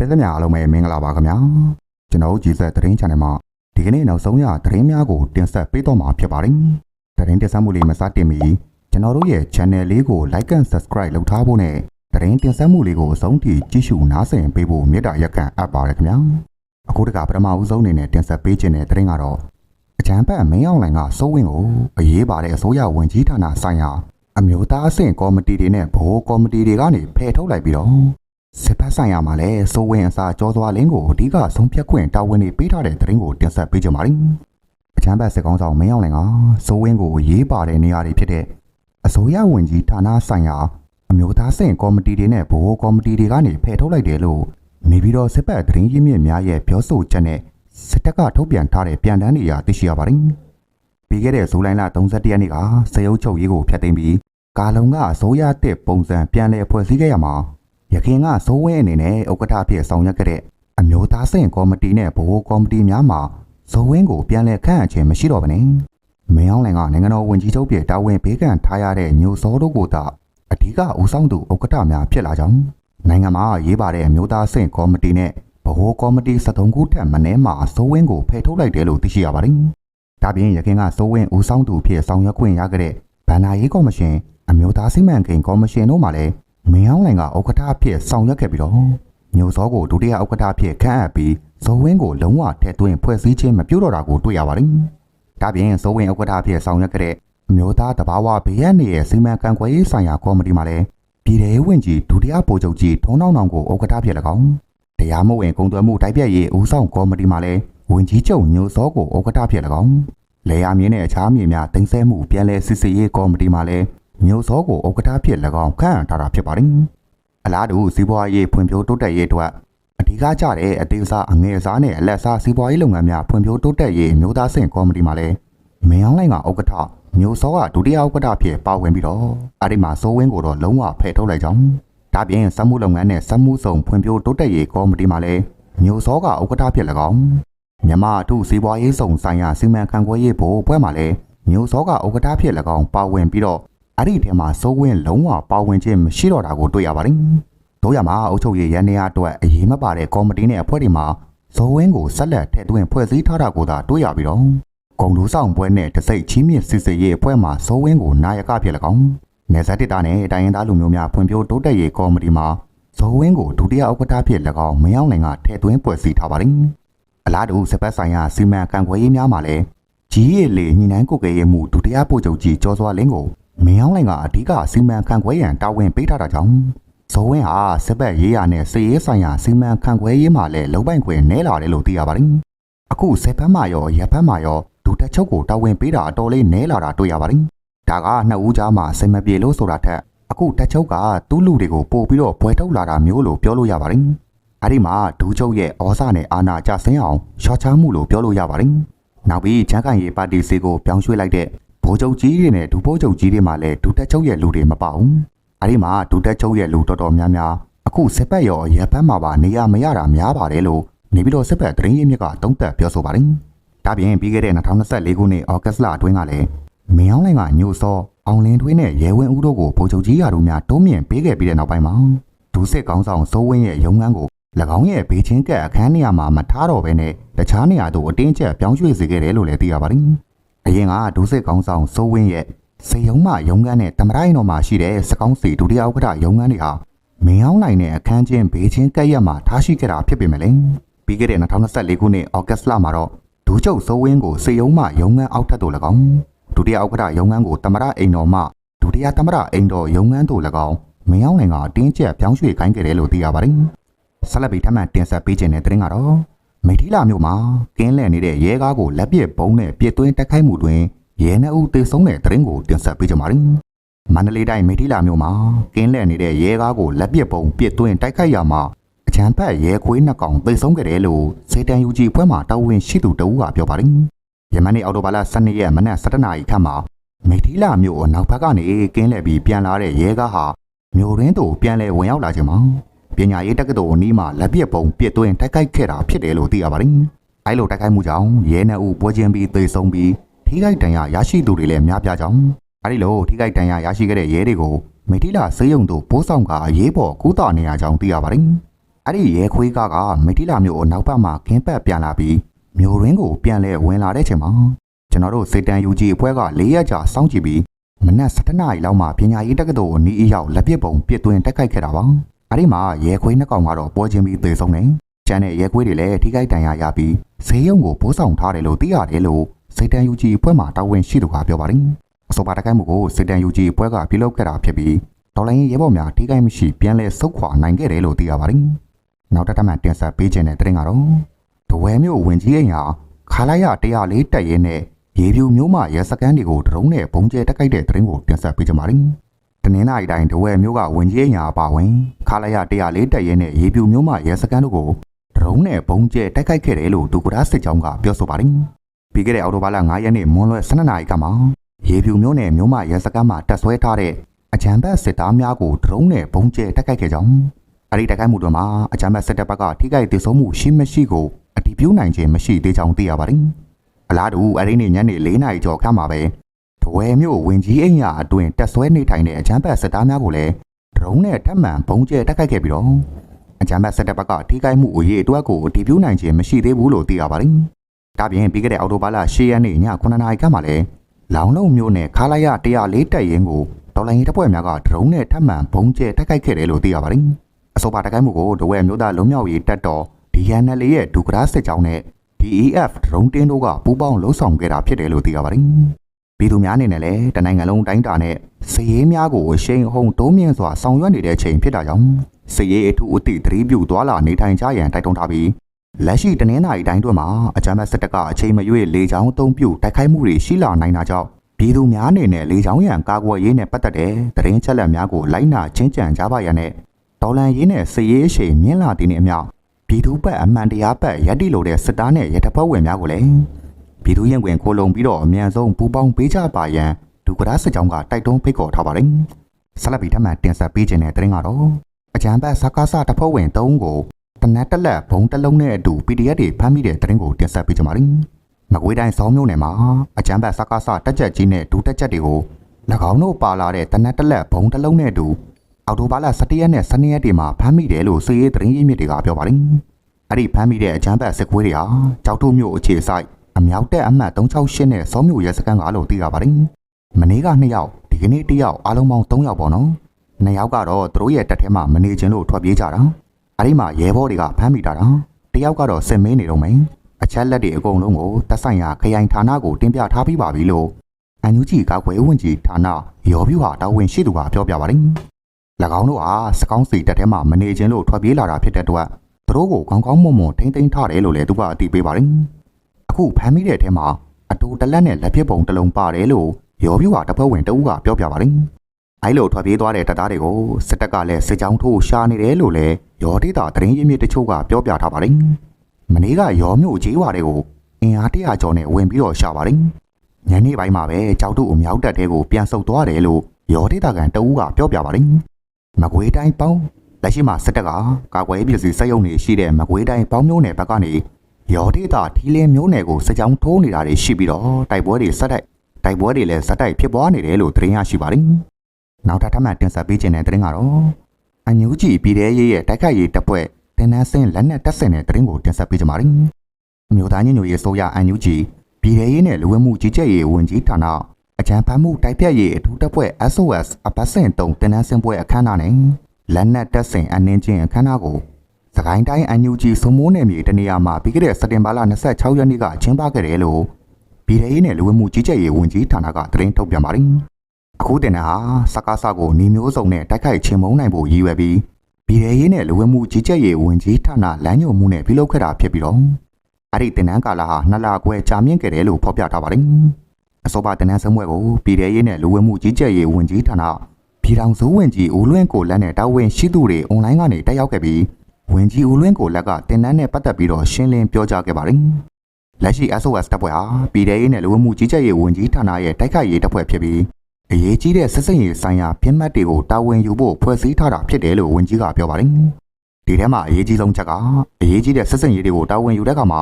သတင်းပေးသမျှအားလုံးပဲမင်္ဂလာပါခင်ဗျာကျွန်တော်ကြည်ဆက်သတင်း channel မှာဒီကနေ့နောက်ဆုံးရသတင်းများကိုတင်ဆက်ပေးတော့မှာဖြစ်ပါတယ်သတင်းတင်ဆက်မှုလေးမစတင်မီကျွန်တော်တို့ရဲ့ channel လေးကို like and subscribe လုပ်ထားဖို့နဲ့သတင်းတင်ဆက်မှုလေးကိုအဆုံးထိကြည့်ရှုနားဆင်ပေးဖို့မေတ္တာရက်ခံအပ်ပါတယ်ခင်ဗျာအခုတကပထမဦးဆုံးအနေနဲ့တင်ဆက်ပေးခြင်းတဲ့သတင်းကတော့အချမ်းဘတ်မင်းအောင်လိုင်ကစိုးဝင်းကိုအရေးပါတဲ့အစိုးရဝန်ကြီးဌာနဆိုင်ရာအမျိုးသားအဆင့်ကော်မတီတွေနဲ့ဗဟိုကော်မတီတွေကနေဖယ်ထုတ်လိုက်ပြီးတော့ စစ်ဖက်ဆိုင်ရာမှာလည်းစိုးဝင်းအစားကြောစွာလင်းကိုအဓိကဆုံးဖြတ်ခွင့်တာဝန်တွေပေးထားတဲ့သတင်းကိုတင်ဆက်ပေးကြပါမယ်။အချမ်းဘတ်စစ်ကောင်းဆောင်မင်းအောင်လှိုင်ကစိုးဝင်းကိုရေးပါတဲ့နေရာတွေဖြစ်တဲ့အစိုးရဝန်ကြီးဌာနဆိုင်ရာအမျိုးသားစင်ကော်မတီတွေနဲ့ဗဟိုကော်မတီတွေကနေဖယ်ထုတ်လိုက်တယ်လို့နေပြီးတော့စစ်ဖက်သတင်းရင်းမြစ်များရဲ့ပြောဆိုချက်နဲ့စစ်တပ်ကထုတ်ပြန်ထားတဲ့ပြန်တမ်းတွေအရသိရှိရပါတယ်။ပြီးခဲ့တဲ့ဇူလိုင်လ31ရက်နေ့ကစေအုပ်ချုပ်ရေးကိုဖျက်သိမ်းပြီးကာလုံကအစိုးရတစ်ပုံစံပြန်လည်ဖွဲ့စည်းခဲ့ရမှာ ရခင်ကစိုးဝင်းအနေနဲ့ဥက္ကဋ္ဌဖြစ်ဆောင်ရွက်ခဲ့တဲ့အမျိုးသားစင်ကော်မတီနဲ့ဗဟိုကော်မတီများမှာစိုးဝင်းကိုပြန်လည်ခန့်အပ်ခြင်းမရှိတော့ဘဲနဲ့မင်းအောင်လှိုင်ကနိုင်ငံတော်ဝန်ကြီးချုပ်ပြည်တာဝန်ပေးကန့်ထားရတဲ့ညိုစောတို့ကိုသာအဓိကဦးဆောင်သူဥက္ကဋ္ဌများဖြစ်လာကြောင်းနိုင်ငံမှာရေးပါတဲ့အမျိုးသားစင်ကော်မတီနဲ့ဗဟိုကော်မတီ73ခုထက်မနည်းမှာစိုးဝင်းကိုဖယ်ထုတ်လိုက်တယ်လို့သိရှိရပါတယ်။ဒါပြင်ရခင်ကစိုးဝင်းဦးဆောင်သူဖြစ်ဆောင်ရွက်ခွင့်ရခဲ့တဲ့ဗန္နာရေးကော်မရှင်အမျိုးသားစိမံကိန်းကော်မရှင်တို့မှလည်း မင်းအောင်လှိုင်ကဥက္ကဋ္ဌအဖြစ်ဆောင်ရွက်ခဲ့ပြီးတော့ညိုစောကိုဒုတိယဥက္ကဋ္ဌအဖြစ်ခန့်အပ်ပြီးဇော်ဝင်းကိုလုံးဝထဲသွင်းဖွဲ့စည်းခြင်းမပြုတော့တာကိုတွေ့ရပါတယ်။ဒါပြင်ဇော်ဝင်းဥက္ကဋ္ဌအဖြစ်ဆောင်ရွက်ခဲ့တဲ့အမျိုးသားတဘာဝဘေးရန်နေရဲ့စီမံကံကွယ်ရေးဆိုင်ရာကော်မတီမှာလည်းပြည်ထောင်ဝင်ကြီးဒုတိယဗိုလ်ချုပ်ကြီးထုံးနောင်နောင်ကိုဥက္ကဋ္ဌဖြစ်၎င်းတရားမဝင်ကုန်သွယ်မှုတိုက်ပြည့်ရေးဦးဆောင်ကော်မတီမှာလည်းဝင်ကြီးချုပ်ညိုစောကိုဥက္ကဋ္ဌဖြစ်၎င်းလေယာမြင်းနဲ့အခြားမြေများတင်ဆက်မှုပြန်လည်စစ်ဆေးရေးကော်မတီမှာလည်း မြို့စောကိုဥက္ကဋ္ဌဖြစ်၎င်းခန့်အပ်ထားတာဖြစ်ပါတယ်။အလားတူစီးပွားရေးဖွံ့ဖြိုးတိုးတက်ရေးအတွက်အဓိကကျတဲ့အသေးစားအငယ်စားနဲ့အလက်စားစီးပွားရေးလုပ်ငန်းများဖွံ့ဖြိုးတိုးတက်ရေးမြို့သားစင်ကော်မတီမှာလည်းမင်းအောင်လှိုင်ကဥက္ကဋ္ဌမြို့စောကဒုတိယဥက္ကဋ္ဌဖြစ်ပါဝင်ပြီးတော့အဲ့ဒီမှာစိုးဝင်းကိုတော့လုံးဝဖယ်ထုတ်လိုက်ကြောင်းဒါပြင်စက်မှုလုပ်ငန်းနဲ့စက်မှုဆောင်ဖွံ့ဖြိုးတိုးတက်ရေးကော်မတီမှာလည်းမြို့စောကဥက္ကဋ္ဌဖြစ်၎င်းမြန်မာအထုစီးပွားရေးဆောင်ဆိုင်ရာစီမံခန့်ခွဲရေးဘို့အဖွဲ့မှာလည်းမြို့စောကဥက္ကဋ္ဌဖြစ်၎င်းပါဝင်ပြီးတော့ အဲ့ဒီထဲမှာစိုးဝင်းလုံးဝပါဝင်ခြင်းမရှိတော့တာကိုတွေ့ရပါတယ်။တို့ရမှာအုပ်ချုပ်ရေးရန်နေရအတွက်အရေးမပါတဲ့ကော်မတီနဲ့အဖွဲ့တွေမှာဇော်ဝင်းကိုဆက်လက်ထည့်သွင်းဖွဲ့စည်းထားတာကိုသာတွေ့ရပြီးတော့ဂုံလူဆောင်ပွဲနဲ့တစိတ်ချင်းမြင့်စစ်စစ်ရေးအဖွဲ့မှာဇော်ဝင်းကိုနာယကဖြစ်၎င်းနေဆက်တစ်တာနဲ့တိုင်းရင်းသားလူမျိုးများဖွံ့ဖြိုးတိုးတက်ရေးကော်မတီမှာဇော်ဝင်းကိုဒုတိယဥက္ကဋ္ဌဖြစ်၎င်းမင်းအောင်နိုင်ကထည့်သွင်းဖွဲ့စည်းထားပါတယ်။အလားတူစပတ်ဆိုင်ရာစီမံကံခွဲရေးများမှာလည်းကြီးရည်လေညှိနှိုင်းကုတ်ကဲရေးမှုဒုတိယပို့ချုပ်ကြီးကျော်စွာလင်းကို မင်းအောင်လှိုင်ကအဓိကစီမံခန့်ခွဲရန်တာဝန်ပေးထားတာကြောင့်ဇော်ဝင်းဟာစစ်ဘက်ရေးရနဲ့စစ်ရေးဆိုင်ရာစီမံခန့်ခွဲရေးမှာလည်းလုံပိုင်ခွင့်နဲလာတယ်လို့သိရပါတယ်။အခုစစ်ဘက်မှာရောရပ်ဘက်မှာရောဒုတက်ချုပ်ကိုတာဝန်ပေးတာအတော်လေးနဲလာတာတွေ့ရပါတယ်။ဒါကနှစ်ဦးကြားမှာစိတ်မပြေလို့ဆိုတာထက်အခုတက်ချုပ်ကသူ့လူတွေကိုပို့ပြီးတော့ဘွဲထုတ်လာတာမျိုးလို့ပြောလို့ရပါတယ်။အဲဒီမှာဒူးချုပ်ရဲ့ဩဇာနဲ့အာဏာကျဆင်းအောင်ရှော့ချမှုလို့ပြောလို့ရပါတယ်။နောက်ပြီးချမ်းကန်ရေးပါတီစီကိုပြောင်းရွှေ့လိုက်တဲ့ ဗိုလ်ချုပ်ကြီးတွေနဲ့ဒူဘိုးချုပ်ကြီးတွေမှာလည်းဒူတက်ချုပ်ရဲ့လူတွေမပါဘူး။အဲဒီမှာဒူတက်ချုပ်ရဲ့လူတော်တော်များများအခုစစ်ပတ်ရောရပ်ဘက်မှာပါနေရမရတာများပါတယ်လို့နေပြီးတော့စစ်ပတ်သတင်းရင်းမြစ်ကတုံးသက်ပြောဆိုပါတယ်။ဒါပြင်ပြီးခဲ့တဲ့2024ခုနှစ်ဩဂတ်လအတွင်းကလည်းမင်းအောင်လှိုင်ကညိုစောအောင်လင်းထွေးနဲ့ရဲဝင်းဦးတို့ကိုဗိုလ်ချုပ်ကြီးရာတို့များတုံးမြင့်ပေးခဲ့ပြီးတဲ့နောက်ပိုင်းမှာဒူစစ်ကောင်းဆောင်စိုးဝင်းရဲ့ရုံးခန်းကို၎င်းရဲ့ဘေးချင်းကပ်အခန်းနေရာမှာမထားတော့ဘဲနဲ့တခြားနေရာသို့အတင်းကျပ်ပြောင်းရွှေ့စေခဲ့တယ်လို့လည်းသိရပါတယ်။ အရင်ကဒုစစ်ကောင်းဆောင်စိုးဝင်းရဲ့စေယုံမရုံငန်းနဲ့တမရိုင်းတော်မှာရှိတဲ့စကောင်းစီဒုတိယဥက္ကဋ္ဌရုံငန်းတွေဟာမင်းအောင်နိုင်တဲ့အခန်းချင်းဘေးချင်းကပ်ရက်မှာထားရှိခဲ့တာဖြစ်ပေမဲ့လည်းပြီးခဲ့တဲ့2024ခုနှစ်ဩဂတ်လမှာတော့ဒူးချုပ်စိုးဝင်းကိုစေယုံမရုံငန်းအောက်ထပ်သို့၎င်းဒုတိယဥက္ကဋ္ဌရုံငန်းကိုတမရအိမ်တော်မှဒုတိယတမရအိမ်တော်ရုံငန်းသို့၎င်းမင်းအောင်နိုင်ကအတင်းကျပ်ပြောင်းရွှေ့ခိုင်းခဲ့တယ်လို့သိရပါတယ်။ဆက်လက်ပြီးထပ်မံတင်ဆက်ပေးခြင်းတဲ့တင်ကတော့ မိထီလာမြို့မှာကင်းလှည့်နေတဲ့ရဲကားကိုလက်ပစ်ပုံးနဲ့ပြစ်သွင်းတိုက်ခိုက်မှုတွင်ရဲနှအုပ်သေဆုံးတဲ့တင်ကိုတင်ဆက်ပေးကြပါမယ်။မန္တလေးတိုင်းမိထီလာမြို့မှာကင်းလှည့်နေတဲ့ရဲကားကိုလက်ပစ်ပုံးပြစ်သွင်းတိုက်ခိုက်ရမှာအချမ်းဖက်ရဲခွေးနှစ်ကောင်သေဆုံးခဲ့တယ်လို့စေတန်ယူကြီးဖွဲ့မှတာဝန်ရှိသူတဦးကပြောပါတယ်။ယမန်နေ့အော်တိုဘာလ12ရက်မနက်7:00နာရီခန့်မှာမိထီလာမြို့အနောက်ဘက်ကနေကင်းလှည့်ပြီးပြန်လာတဲ့ရဲကားဟာမြို့ရင်းသို့ပြန်လည်ဝင်ရောက်လာခြင်းမှာ ပညာရေးတက္ကသိုလ်အနီးမှာလက်ပြပုံပြစ်သွင်းတိုက်ခိုက်ခဲ့တာဖြစ်တယ်လို့သိရပါတယ်။အဲလိုတိုက်ခိုက်မှုကြောင့်ရဲနှအုပ်ပွဲချင်းပြီးသေဆုံးပြီးထိခိုက်ဒဏ်ရာရရှိသူတွေလည်းများပြားကြောင်းအဲဒီလိုထိခိုက်ဒဏ်ရာရရှိခဲ့တဲ့ရဲတွေကိုမိထီလာဆေးရုံသို့ပို့ဆောင်ကအရေးပေါ်ကူးတာနေရကြောင်းသိရပါတယ်အဲ့ဒီရဲခွေးကကမိတိလာမျိုးအနောက်ဘက်မှာခင်းပတ်ပြန်လာပြီးမျိုးရင်းကိုပြန်လဲဝင်လာတဲ့ချိန်မှာကျွန်တော်တို့စေတန်ယူကြီးအဖွဲ့က၄ရက်ကြာစောင့်ကြည့်ပြီးမနက်7:00နာရီလောက်မှာပညာရေးတက္ကသိုလ်ကိုနီးအရောက်လက်ပစ်ပုံပစ်သွင်းတက်ခိုက်ခဲ့တာပါ အဲ့ဒီမှာရဲခွေးနှစ်ကောင်ကတော့ပွဲချင်းပြီးသေဆုံးတယ်ကျန်တဲ့ရဲခွေးတွေလည်းထိခိုက်ဒဏ်ရာရပြီးဈေးရုံကိုပိုးဆောင်ထားတယ်လို့သိရတယ်လို့စေတန်ယူကြီးအဖွဲ့မှာတာဝန်ရှိသူကပြောပါတယ်အဆိုပါတကိုက်မှုကိုစေတန်ယူကြီးအဖွဲ့ကပြုလုပ်ခဲ့တာဖြစ်ပြီးဒေါ်လာရင်းရဲဘော်များထိခိုက်မရှိပြန်လဲဆုတ်ခွာနိုင်ခဲ့တယ်လို့သိရပါတယ်နောက်တစ်ထပ်မှတင်ဆက်ပေးခြင်းတဲ့တင်ကတော့ဒဝဲမျိုးဝင်ကြီးအိမ်ဟာခါလိုက်ရ104တက်ရဲနဲ့ရေပြူမျိုးမှရဲစကန်တွေကိုဒရုန်းနဲ့ဘုံကျဲတက်ခိုက်တဲ့တင်ကိုတင်ဆက်ပေးကြပါမယ် တနင်္လာရီတိုင်းဒဝဲမျိုးကဝင်ကြီးအိမ်ဟာပါဝင်ခါလိုက်ရ104တက်ရဲနဲ့ရေပြူမျိုးမှရဲစကန်တို့ကိုဒရုန်းနဲ့ဘုံကျဲတက်ခိုက်ခဲ့တယ်လို့ဒူကရာစစ်ကြောင်းကပြောဆိုပါတယ်ပြီးခဲ့တဲ့အော်တိုဘာလ9ရက်နေ့မွန်းလွဲ12နာရီကမှရေပြူမျိုးနဲ့မျိုးမရဲစကန်မှာတက်ဆွဲထားတဲ့အကြံဘတ်စစ်သားများကိုဒရုန်းနဲ့ဘုံကျဲတက်ခိုက်ခဲ့ကြောင်းအဲ့ဒီတက်ခိုက်မှုတွေမှာအကြံဘတ်စစ်တပ်ဘက်ကထိခိုက်ဒေဆုံးမှုရှိမရှိကိုအတည်ပြုနိုင်ခြင်းမရှိသေးကြောင်းသိရပါတယ်အလားတူအဲ့ဒီနေ့ညနေ4နာရီကျော်ခန့်မှာပဲ တဝဲမျိုးဝင်ကြီးအိမ်ယာအတွင်တက်ဆွဲနေထိုင်တဲ့အကြံဘတ်စစ်သားများကိုလည်းဒရုန်းနဲ့ထပ်မံဘုံကျဲတက်ခိုက်ခဲ့ပြီးတော့အကြံဘတ်စစ်တပ်ဘက်ကထိခိုက်မှုအရေးအတွက်ကိုအတည်ပြုနိုင်ခြင်းမရှိသေးဘူးလို့သိရပါတယ်ဒါပြင်ပြီးခဲ့တဲ့အော်တိုဘာလ10ရက်နေ့ည9နာရီခန့်မှာလည်းလောင်လုံးမျိုးနဲ့ခါလိုက်ရ104တက်ရင်ကိုဒေါ်လာရေးတပ်ဖွဲ့များကဒရုန်းနဲ့ထပ်မံဘုံကျဲတိုက်ခိုက်ခဲ့တယ်လို့သိရပါတယ်။အဆိုပါတိုက်ခိုက်မှုကိုဒဝဲမျိုးသားလုံးမြောက်ရေးတပ်တော် DNL ရဲ့ဒူကရာစစ်ကြောင်းနဲ့ DEF ဒရုန်းတင်းတို့ကပူးပေါင်းလှုပ်ဆောင်ခဲ့တာဖြစ်တယ်လို့သိရပါတယ်။ ပြည်သူများအနေနဲ့လည်းတနိုင်ငံလုံးတိုင်းတာနဲ့စည်ရေးများကိုအရှိန်ဟုန်တိုးမြင့်စွာဆောင်ရွက်နေတဲ့ချိန်ဖြစ်တာကြောင့်စည်ရေးအထူးအသည့်သတိပြုသွားလာနေထိုင်ကြရန်တိုက်တွန်းထားပြီးလက်ရှိတနင်္လာရီတိုင်းတွင်မှာအကြမ်းဖက်စစ်တပ်ကအချိန်မရွေးလေကြောင်းအုံပြုတိုက်ခိုက်မှုတွေရှိလာနိုင်တာကြောင့်ပြည်သူများအနေနဲ့လေကြောင်းရန်ကာကွယ်ရေးနဲ့ပတ်သက်တဲ့သတင်းချက်လက်များကိုလိုက်နာချင်းကြံကြပါရန်နဲ့ဒေါ်လန်ရေးနဲ့စည်ရေးအရှိန်မြင့်လာတဲ့နေ့အမျှပြည်သူဘက်အမှန်တရားဘက်ရည်တည်လို့တဲ့စစ်သားနဲ့ရတပတ်ဝင်များကိုလည်း ပြည်သူရင်ဝင်ကိုလုံပြီးတော့အမြန်ဆုံးပူပေါင်းပေးကြပါရန်ဒုက္ခရစစ်ကြောင်းကတိုက်တွန်းဖိတ်ခေါ်ထားပါတယ်။ဆက်လက်ပြီးထပ်မံတင်ဆက်ပေးခြင်းတဲ့သတင်းကတော့အကြံဘက်စကားစတပ်ဖွဲ့ဝင်၃ကိုတနက်တက်လက်ဘုံတစ်လုံးနဲ့အတူ PDF တွေဖမ်းမိတဲ့သတင်းကိုတင်ဆက်ပေးကြပါမယ်။မကွေးတိုင်းစောင်းမြို့နယ်မှာအကြမ်းဖက်စကားစတက်ချက်ကြီးနဲ့ဒူတက်ချက်တွေကို၎င်းတို့ပါလာတဲ့တနက်တက်လက်ဘုံတစ်လုံးနဲ့အတူအော်တိုဘာလ17ရက်နဲ့12ရက်တွေမှာဖမ်းမိတယ်လို့စစ်ရေးသတင်းရင်းမြစ်တွေကပြောပါတယ်။အဲ့ဒီဖမ်းမိတဲ့အကြမ်းဖက်စစ်ကွေးတွေဟာကြောက်ထုမြို့အခြေဆိုင် အမြောက်တဲ့အမှတ်368နဲ့စောင်းမြို့ရဲစခန်းကလို့သိရပါတယ်။မနေ့က2ယောက်ဒီကနေ့1ယောက်အားလုံးပေါင်း3ယောက်ပေါ့နော်။2ယောက်ကတော့သူတို့ရဲ့တက်ထဲမှာမနေခြင်းလို့ထွက်ပြေးကြတာ။အဲ့ဒီမှာရဲဘော်တွေကဖမ်းမိတာတာ။တယောက်ကတော့စစ်မေးနေတော့မယ်။အချက်လက်တွေအကုန်လုံးကိုတက်ဆိုင်ရာခရိုင်ဌာနကိုတင်ပြထားပြီးပါပြီလို့အန်ယူဂျီကောက်ွယ်ဝင်ကြီးဌာနရောပြူဟာတာဝန်ရှိသူကပြောပြပါတယ်။၎င်းတို့ဟာစကောင်းစီတက်ထဲမှာမနေခြင်းလို့ထွက်ပြေးလာတာဖြစ်တဲ့အတွက်သူတို့ကိုကောင်းကောင်းမွန်မွန်ထိမ့်သိမ်းထားတယ်လို့လည်းသူကအသိပေးပါတယ်။အ ခုဖမ်းမိတဲ့အထဲမှာအတူတလက်နဲ့လက်ပြပုံတစ်လုံးပါတယ်လို့ရောပြူဟာတပ်ဖွဲ့ဝင်တဦးကပြောပြပါတယ်။အဲလိုထွက်ပြေးသွားတဲ့တပ်သားတွေကိုစစ်တပ်ကလည်းစစ်ကြောင်းထိုးရှာနေတယ်လို့လည်းရောဒေတာသတင်းရင်းမြစ်တချို့ကပြောပြထားပါတယ်။မနေ့ကရောမြို့ကြီးဝါတွေကိုအင်အားတရာကျော်နဲ့ဝင်ပြီးတော့ရှာပါတယ်။ညနေပိုင်းမှာပဲကြောက်တုအမြောက်တက်တဲ့ကိုပြန်ဆုတ်သွားတယ်လို့ရောဒေတာကန်တဦးကပြောပြပါတယ်။မကွေးတိုင်းပေါင်းလက်ရှိမှာစစ်တပ်ကကာကွယ်ရေးပြည်စီစက်ရုံတွေရှိတဲ့မကွေးတိုင်းပေါင်းမျိုးနယ်ဘက်ကနေ ရောဒေတာထီလင်းမျိုးနယ်ကိုစစ်ကြောင်းထိုးနေတာတွေရှိပြီးတော့တိုက်ပွဲတွေဆက်တိုက်တိုက်ပွဲတွေလည်းဇက်တိုက်ဖြစ်ပွားနေတယ်လို့သတင်းရရှိပါတယ်။နောက်ထပ်ထပ်မံတင်ဆက်ပေးခြင်းတဲ့သတင်းကတော့အန်ယူဂျီပြည်တဲ့ရေးရဲ့တိုက်ခိုက်ရေးတပ်ဖွဲ့တင်နန်းစင်းလက်နက်တပ်ဆင်တဲ့သတင်းကိုတင်ဆက်ပေးကြပါမယ်။အမျိုးသားညညရေးဆိုရအန်ယူဂျီပြည်တဲ့ရေးနဲ့လူဝင်မှုကြီးကြပ်ရေးဝန်ကြီးဌာနအကြံဖတ်မှုတိုက်ဖြတ်ရေးအထူးတပ်ဖွဲ့ SOS အပတ်စဉ်တုံတင်နန်းစင်းပွဲအခမ်းအနားနဲ့လက်နက်တပ်ဆင်အနှင်းချင်းအခမ်းအနားကို စကိုင်းတိုင်းအန်ယူဂျီစုံမိုးနယ်မြေတနေရာမှာပြီးခဲ့တဲ့စက်တင်ဘာလ26ရက်နေ့ကကျင်းပခဲ့တယ်လို့ပြည်ထောင်ရေးနဲ့လူဝင်မှုကြီးကြပ်ရေးဝန်ကြီးဌာနကသတင်းထုတ်ပြန်ပါတယ်။အခုတင်တဲ့ဟာစကားစကိုနေမျိုးစုံနဲ့တိုက်ခိုက်ချင်းမုံနိုင်ဖို့ရည်ရွယ်ပြီးပြည်ထောင်ရေးနဲ့လူဝင်မှုကြီးကြပ်ရေးဝန်ကြီးဌာနလမ်းညွှန်မှုနဲ့ပြုလုပ်ခဲ့တာဖြစ်ပြီးတော့အဲ့ဒီတင်နန်းကာလဟာနှစ်လခွဲကြာမြင့်ခဲ့တယ်လို့ဖော်ပြထားပါတယ်။အစောပါတင်နန်းစပွဲကိုပြည်ထောင်ရေးနဲ့လူဝင်မှုကြီးကြပ်ရေးဝန်ကြီးဌာနပြည်ထောင်စုဝန်ကြီးဦးလွင့်ကိုလက်နဲ့တာဝန်ရှိသူတွေအွန်လိုင်းကနေတက်ရောက်ခဲ့ပြီး ဝန်ကြီးဦးလွင့်ကိုလက်ကတင်နန်းနဲ့ပတ်သက်ပြီးတော့ရှင်းလင်းပြောကြားခဲ့ပါတယ်။လက်ရှိ SOS တပ်ဖွဲ့ဟာပြည်ထောင်ရေးနဲ့လူဝင်မှုကြီးကြပ်ရေးဝန်ကြီးဌာနရဲ့တိုက်ခိုက်ရေးတပ်ဖွဲ့ဖြစ်ပြီးအရေးကြီးတဲ့စစ်စင်ရေးဆိုင်ရာပြင်းမှတ်တွေကိုတာဝန်ယူဖို့ဖွဲ့စည်းထားတာဖြစ်တယ်လို့ဝန်ကြီးကပြောပါတယ်။ဒီထဲမှာအရေးကြီးဆုံးချက်ကအရေးကြီးတဲ့စစ်စင်ရေးတွေကိုတာဝန်ယူတဲ့အခါမှာ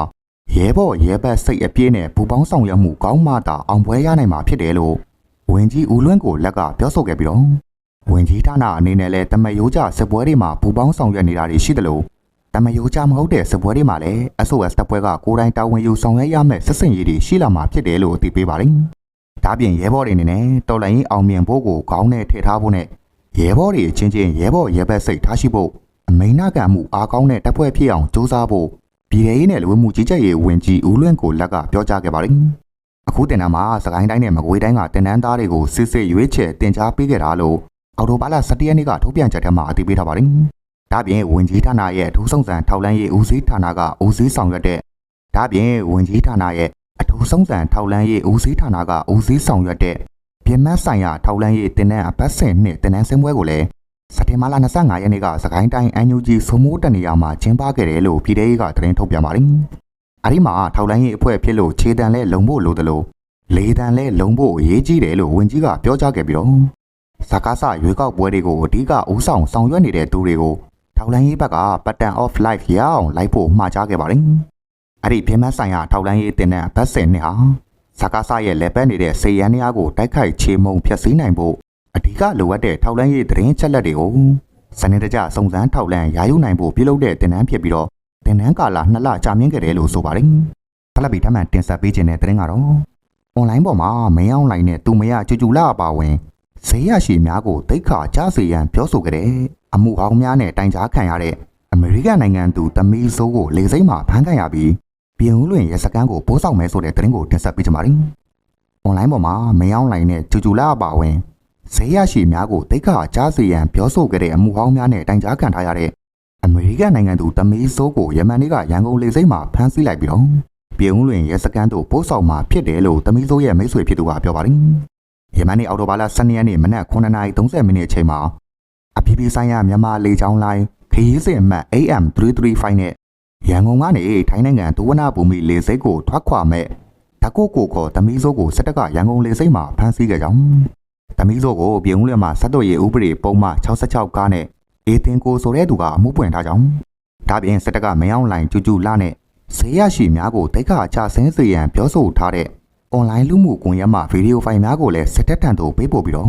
ရဲဘော်ရဲဘက်စိတ်အပြည့်နဲ့ပူပေါင်းဆောင်ရွက်မှုကောင်းမှသာအောင်ပွဲရနိုင်မှာဖြစ်တယ်လို့ဝန်ကြီးဦးလွင့်ကိုလက်ကပြောဆိုခဲ့ပြီးတော့ ဝန်ကြီးဌာနအနေနဲ့လည်းတမယိုးကြစစ်ပွဲတွေမှာပူပေါင်းဆောင်ရွက်နေတာတွေရှိတယ်လို့တမယိုချမဟုတ်တဲ့စပွဲတွေမှာလည်း SOS တပ်ဖွဲ့ကကိုယ်တိုင်တာဝန်ယူဆောင်ရွက်ရမယ့်စစ်စင်ရေးတွေရှိလာမှာဖြစ်တယ်လို့အသိပေးပါတယ်။ဒါပြင်ရဲဘော်တွေအနေနဲ့တော်လိုင်းရင်အောင်မြင်ဖို့ကိုခေါင်းနဲ့ထည့်ထားဖို့နဲ့ရဲဘော်တွေအချင်းချင်းရဲဘော်ရဲဘက်စိတ်ထားရှိဖို့အမိန်နာခံမှုအားကောင်းတဲ့တပ်ဖွဲ့ဖြစ်အောင်စူးစမ်းဖို့ပြည်ထောင်ရေးနဲ့လူဝင်မှုကြီးကြပ်ရေးဝန်ကြီးဦးလွင့်ကိုလက်ကပြောကြားခဲ့ပါတယ်။အခုတင်တန်းမှာစကိုင်းတိုင်းနဲ့မကွေးတိုင်းကတင်တန်းသားတွေကိုစစ်စစ်ရွေးချယ်တင် जा ပေးခဲ့တာလို့ အော်တိုဘာလ17ရက်နေ့ကထုတ်ပြန်ချက်ထဲမှာအသိပေးထားပါတယ်။ဒါပြင်ဝင်ကြီးဌာနရဲ့ဒုစုံစံထောက်လန်းရေးဦးစီးဌာနကဦးစီးဆောင်ရွက်တဲ့ဒါပြင်ဝင်ကြီးဌာနရဲ့အထူးစုံစံထောက်လန်းရေးဦးစီးဌာနကဦးစီးဆောင်ရွက်တဲ့ပြင်မဆိုင်ရာထောက်လန်းရေးတင်တန်းအပတ်စဉ်နှစ်တင်တန်းစင်ပွဲကိုလည်းစက်တင်ဘာလ25ရက်နေ့ကစကိုင်းတိုင်းအန်ယူဂျီစုံမိုးတနေရာမှာကျင်းပခဲ့တယ်လို့ပြည်ထောင်ရေးကသတင်းထုတ်ပြန်ပါတယ်။အဲဒီမှာထောက်လန်းရေးအဖွဲ့ဖြစ်လို့ခြေတံလဲလုံဖို့လိုတယ်လို့လေတံလဲလုံဖို့အရေးကြီးတယ်လို့ဝန်ကြီးကပြောကြားခဲ့ပြီးတော့ ဇကားဆရွေးကောက်ပွဲတွေကိုအဓိကဦးဆောင်ဆောင်ရွက်နေတဲ့သူတွေကိုထောက်လန်းရေးဘက်က pattern of life ရအောင်လိုက်ဖို့မှာကြားခဲ့ပါတယ်။အဲ့ဒီပြင်းမဆိုင်ရာထောက်လန်းရေးတင်တဲ့ဘတ်စင်နဲ့ဟာဇကားဆရဲ့လက်ပတ်နေတဲ့စေရန်များကိုတိုက်ခိုက်ချေမှုန်ဖျက်ဆီးနိုင်ဖို့အဓိကလိုအပ်တဲ့ထောက်လန်းရေးသတင်းချက်လက်တွေကိုစနစ်တကျစုံစမ်းထောက်လန်းရာယူနိုင်ဖို့ပြုလုပ်တဲ့တင်နန်းဖြစ်ပြီးတော့တင်နန်းကာလ2လကြာမြင့်ခဲ့တယ်လို့ဆိုပါတယ်။ဖလက်ဘီထမှန်တင်ဆက်ပေးခြင်းတဲ့သတင်းကတော့ online ပေါ်မှာမင်းအောင်လိုင်းနဲ့သူမရကျူကျူလာအပါဝင် ဈေးရရှိများကိုတိတ်ခါကြားစေရန်ပြောဆိုကြတဲ့အမှုဟောင်းများနဲ့တိုင်ကြားခံရတဲ့အမေရိကန်နိုင်ငံသူသမီးစိုးကိုလေစိမ့်မှာဖမ်းခံရပြီးပြည်ဦးလွင်ရဲစခန်းကိုပို့ဆောင်မယ်ဆိုတဲ့သတင်းကိုတင်ဆက်ပေးကြပါမယ်။ online ပေါ်မှာမင်းအောင်လိုင်းနဲ့ကျူကျူလာအပါဝင်ဈေးရရှိများကိုတိတ်ခါကြားစေရန်ပြောဆိုကြတဲ့အမှုဟောင်းများနဲ့တိုင်ကြားခံထားရတဲ့အမေရိကန်နိုင်ငံသူသမီးစိုးကိုယမန်နေ့ကရန်ကုန်လေစိမ့်မှာဖမ်းဆီးလိုက်ပြီးတော့ပြည်ဦးလွင်ရဲစခန်းသို့ပို့ဆောင်မှာဖြစ်တယ်လို့သမီးစိုးရဲ့မိတ်ဆွေဖြစ်သူကပြောပါတယ်။ ယမန်နေ့အော်တိုဘာလ12ရက်နေ့မနက်9:30မိနစ်အချိန်မှာအပြည်ပြည်ဆိုင်ရာမြန်မာလေကြောင်းလိုင်းခရီးစဉ်အမှတ် AM335 နဲ့ရန်ကုန်ကနေထိုင်းနိုင်ငံဒုဝနာဘူမီလေဆိပ်ကိုထွက်ခွာမဲ့ဓကုတ်ကိုခေါ်သမီးစိုးကိုစစ်တပ်ကရန်ကုန်လေဆိပ်မှာဖမ်းဆီးခဲ့ကြောင်းသမီးစိုးကိုပြည်ဦးလွင်မှာဆက်တော်ရေးဥပဒေပုံမှန်66ကားနဲ့အေတင်ကိုဆိုတဲ့သူကအမှုပွင့်ထားကြောင်းဒါပြင်စစ်တပ်ကမယောင်းလိုင်းကျူကျူလာနဲ့ဈေးရရှိများကိုတိတ်ခါချဆင်းစေရန်ပြောဆိုထားတဲ့ အွန်လိုင်းလူမှုကွန်ရက်မှာဗီဒီယိုဖိုင်များကိုလည်းစစ်တပ်ထံသို့ပေးပို့ပြီးတော့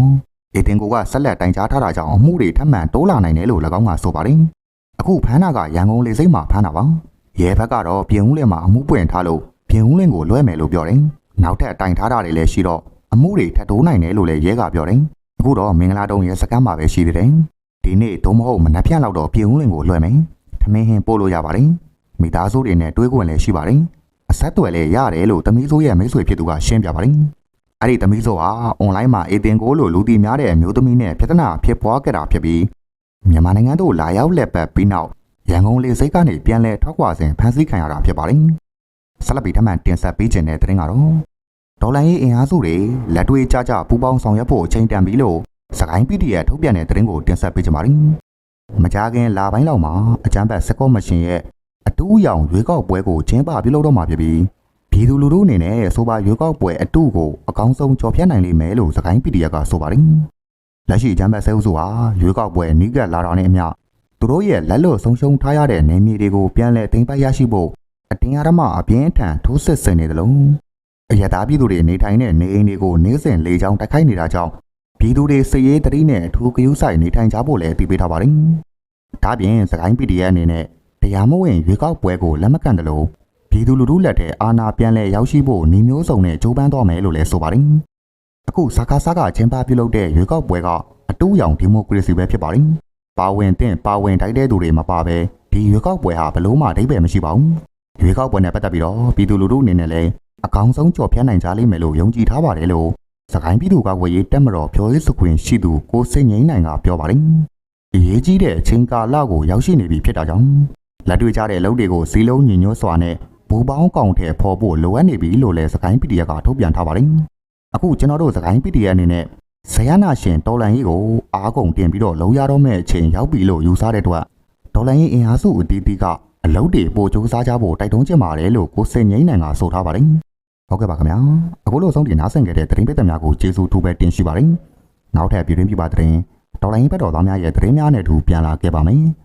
အေတင်ကိုကဆက်လက်တိုင်ကြားထားတာကြောင့်အမှုတွေထပ်မံတိုးလာနိုင်တယ်လို့၎င်းကဆိုပါတယ်။အခုဖမ်းတာကရန်ကုန်လေဆိပ်မှာဖမ်းတာပါ။ရဲဘက်ကတော့ပြင်ဦးလင်မှာအမှုပွင့်ထားလို့ပြင်ဦးလင်ကိုလွှဲမယ်လို့ပြောတယ်။နောက်ထပ်တိုင်ထားတာတွေလည်းရှိတော့အမှုတွေထပ်တိုးနိုင်တယ်လို့လည်းရဲကပြောတယ်။အခုတော့မင်္ဂလာတုံးရဲစကမ်းမှာပဲရှိသေးတယ်။ဒီနေ့သို့မဟုတ်မနက်ဖြန်လောက်တော့ပြင်ဦးလင်ကိုလွှဲမယ်။ထမင်းဟင်းပို့လို့ရပါတယ်။မိသားစုတွေနဲ့တွေးခွင့်လည်းရှိပါတယ်။အ ဆက်အသွယ်လည်းရတယ်လို့သမီးစိုးရဲ့မိတ်ဆွေဖြစ်သူကရှင်းပြပါတယ်။အဲ့ဒီသမီးစိုးဟာအွန်လိုင်းမှာအေတင်ကိုလို့လူတီများတဲ့အမျိုးသမီးနဲ့ပြဿနာဖြစ်ပွားခဲ့တာဖြစ်ပြီးမြန်မာနိုင်ငံသို့လာရောက်လက်ပတ်ပြီးနောက်ရန်ကုန်လေဆိပ်ကနေပြန်လည်ထွက်ခွာစဉ်ဖမ်းဆီးခံရတာဖြစ်ပါတယ်။ဆက်လက်ပြီးထပ်မံတင်ဆက်ပေးခြင်းတဲ့သတင်းကတော့ဒေါ်လာရေးအင်အားစုတွေလက်တွေ့ကြကြပူးပေါင်းဆောင်ရွက်ဖို့အချိန်တန်ပြီလို့စကိုင်း PDF ထုတ်ပြန်တဲ့သတင်းကိုတင်ဆက်ပေးကြပါမယ်။မကြာခင်လာပိုင်းလောက်မှာအကြမ်းဖက်စကော့မရှင်ရဲ့ အတူရောင်ရွေးကောက်ပွဲကိုကျင်းပပြုလုပ်တော့မှာဖြစ်ပြီးပြည်သူလူထုအနေနဲ့ဆိုပါရွေးကောက်ပွဲအတူကိုအကောင်းဆုံးကြော်ဖြတ်နိုင်လိမ့်မယ်လို့စကိုင်း PDF ကဆိုပါတယ်။လက်ရှိအကြမ်းဖက်ဆဲအုပ်စုဟာရွေးကောက်ပွဲနီးကပ်လာတာနဲ့အမျှသူတို့ရဲ့လက်လွတ်ဆုံးရှုံးထားရတဲ့နေမြေတွေကိုပြန်လည်သိမ်းပိုက်ရရှိဖို့အတင်းအဓမ္မအပြင်းထန်ထိုးစစ်ဆင်နေတယ်လို့အရသာပြည်သူတွေနေထိုင်တဲ့နေအိမ်တွေကိုနေစဉ်လေကြောင်းတိုက်ခိုက်နေတာကြောင့်ပြည်သူတွေစည်ရေးတတိနဲ့အထူးဂရုစိုက်နေထိုင်ကြဖို့လည်းတည်ပေးထားပါတယ်။ဒါပြင်စကိုင်း PDF အနေနဲ့ တရားမဝင်ရွေးကောက်ပွဲကိုလက်မခံတယ်လို့ပြည်သူလူထုလက်ထဲအာဏာပြန်လည်ရောက်ရှိဖို့နှီးမျိုးစုံနဲ့ကြိုးပမ်းသွားမယ်လို့လည်းဆိုပါတယ်။အခုစကားစားကကျင်းပပြုလုပ်တဲ့ရွေးကောက်ပွဲကအတူရောင်ဒီမိုကရေစီပဲဖြစ်ပါတယ်။ပါဝင်တဲ့ပါဝင်တိုက်တဲ့သူတွေမပါဘဲဒီရွေးကောက်ပွဲဟာဘလို့မှအဓိပ္ပာယ်မရှိပါဘူး။ရွေးကောက်ပွဲနဲ့ပတ်သက်ပြီးတော့ပြည်သူလူထုအနေနဲ့လည်းအကောင်းဆုံးကြော်ဖြတ်နိုင်ကြလိမ့်မယ်လို့ယုံကြည်ထားပါတယ်လို့စကိုင်းပြည်သူကဝေရေးတက်မတော်ပြောရေးစခွင်ရှိသူကိုစိတ်ငိမ့်နိုင်ကပြောပါတယ်။အရေးကြီးတဲ့အချိန်ကာလကိုရောက်ရှိနေပြီဖြစ်တာကြောင့် လက်တွေ့ကြတဲ့လုပ်တွေကိုစီလုံးညီညွတ်စွာနဲ့ဘူပေါင်းကောင်ထဲဖော်ဖို့လိုအပ်နေပြီလို့လည်းစကိုင်း PDF ကထုတ်ပြန်ထားပါတယ်။အခုကျွန်တော်တို့စကိုင်း PDF အနေနဲ့ဇယနာရှင်တော်လန်ကြီးကိုအားကုန်တင်ပြီးတော့လုံရတော့မဲ့အချိန်ရောက်ပြီလို့ယူဆတဲ့အတွက်ဒေါ်လာရင်အင်အားစုအတီးတီးကအလုပ်တွေပိုကြိုးစားကြဖို့တိုက်တွန်းချင်ပါတယ်လို့ကိုစင်ငိမ့်နိုင်ကဆိုထားပါတယ်။ဟုတ်ကဲ့ပါခင်ဗျာ။အခုလိုဆုံးတင်နားဆင်ခဲ့တဲ့သတင်းပေးသက်များကိုကျေးဇူးထူးပဲတင်ရှိပါတယ်။နောက်ထပ်ပြည်တွင်းပြပါသတင်းဒေါ်လာရင်ဘက်တော်သားများရဲ့သတင်းများနဲ့အတူပြန်လာခဲ့ပါမယ်။